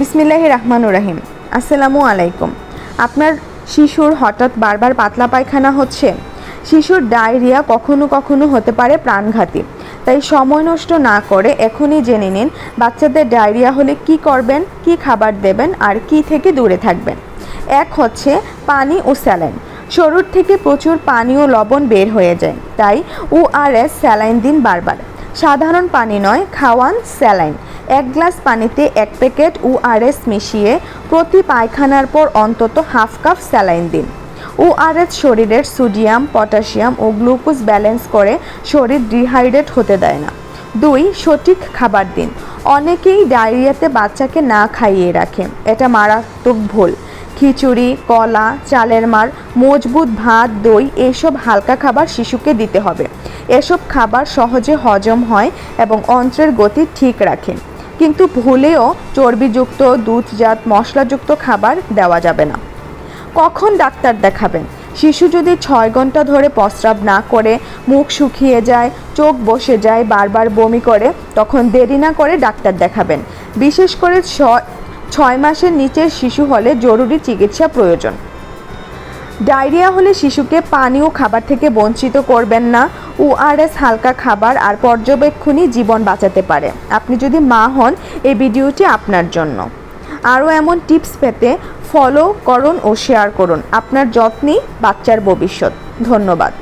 বিসমিল্লাহ রহমানুর রাহিম আসসালামু আলাইকুম। আপনার শিশুর হঠাৎ বারবার পাতলা পায়খানা হচ্ছে? শিশুর ডায়রিয়া কখনো কখনো হতে পারে প্রাণঘাতী। তাই সময় নষ্ট না করে এখনই জেনে নিন, বাচ্চাদের ডায়রিয়া হলে কি করবেন, কি খাবার দেবেন আর কি থেকে দূরে থাকবেন। এক হচ্ছে পানি ও স্যালাইন। শরীর থেকে প্রচুর পানি ও লবণ বের হয়ে যায়। তাই ওআরএস স্যালাইন দিন বারবার। সাধারণ পানি নয়, খাওয়ান স্যালাইন। এক গ্লাস পানিতে এক প্যাকেট ওআরএস মিশিয়ে প্রতি পায়খানার পর অন্তত হাফ কাপ স্যালাইন দিন। ওআরএস শরীরের সোডিয়াম, পটাশিয়াম ও গ্লুকোজ ব্যালেন্স করে শরীর ডিহাইড্রেট হতে দেয় না। দুই, সঠিক খাবার দিন। অনেকেই ডায়রিয়াতে বাচ্চাকে না খাইয়ে রাখে। এটা মারাত্মক ভুল। খিচুড়ি, কলা, চালের মার, মজবুত ভাত, দই, এসব হালকা খাবার শিশুকে দিতে হবে। এসব খাবার সহজে হজম হয় এবং অন্ত্রের গতি ঠিক রাখে। কিন্তু ভুলেও চর্বিযুক্ত, দুধজাত, মশলাযুক্ত খাবার দেওয়া যাবে না। কখন ডাক্তার দেখাবেন? শিশু যদি ছয় ঘণ্টা ধরে প্রস্রাব না করে, মুখ শুকিয়ে যায়, চোখ বসে যায়, বারবার বমি করে, তখন দেরি না করে ডাক্তার দেখাবেন। বিশেষ করে ছয় মাসের নিচের শিশু হলে জরুরি চিকিৎসা প্রয়োজন। ডায়রিয়া হলে শিশুকে পানি ও খাবার থেকে বঞ্চিত করবেন না। ওআরএস হালকা খাবার আর পর্যবেক্ষণই জীবন বাঁচাতে পারে। আপনি যদি মা হন, এই ভিডিওটি আপনার জন্য। আরও এমন টিপস পেতে ফলো করুন ও শেয়ার করুন। আপনার যত্নই বাচ্চার ভবিষ্যৎ। ধন্যবাদ।